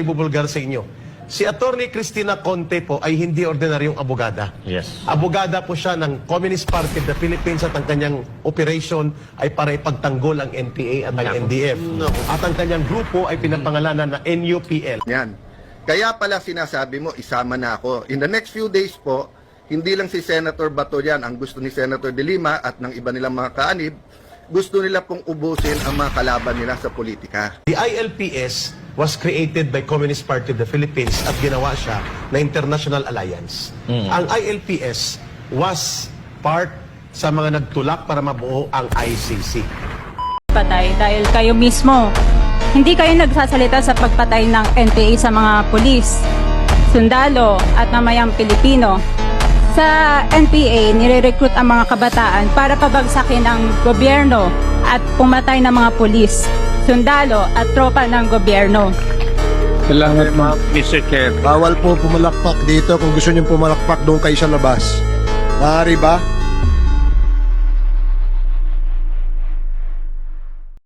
ibubulgar sa inyo. Si Attorney Cristina Conte po ay hindi ordinaryong abogada. Yes. Abogada po siya ng Communist Party of the Philippines at ang kanyang operation ay para ipagtanggol ang NPA at ang NDF. At ang kanyang grupo ay pinapangalanan na NUPL. Yan. Kaya pala sinasabi mo, isama na ako. In the next few days po, hindi lang si Senator Bato yan ang gusto ni Senator De Lima at ng iba nilang mga kaanib, gusto nila pong ubusin ang mga kalaban nila sa politika. The ILPS was created by Communist Party of the Philippines at ginawa siya na international alliance. Ang ILPS was part sa mga nagtulak para mabuo ang ICC. patay dahil kayo mismo hindi kayo nagsasalita sa pagpatay ng NPA sa mga pulis, sundalo at mamayang Pilipino. Sa NPA, nire-recruit ang mga kabataan para pabagsakin ang gobyerno at pumatay ng mga pulis, sundalo at tropa ng gobyerno. Salamat ma'am. Mr. Chair. Bawal po pumalakpak dito. Kung gusto niyo pumalakpak, doon kayo sa labas. Maaari ba?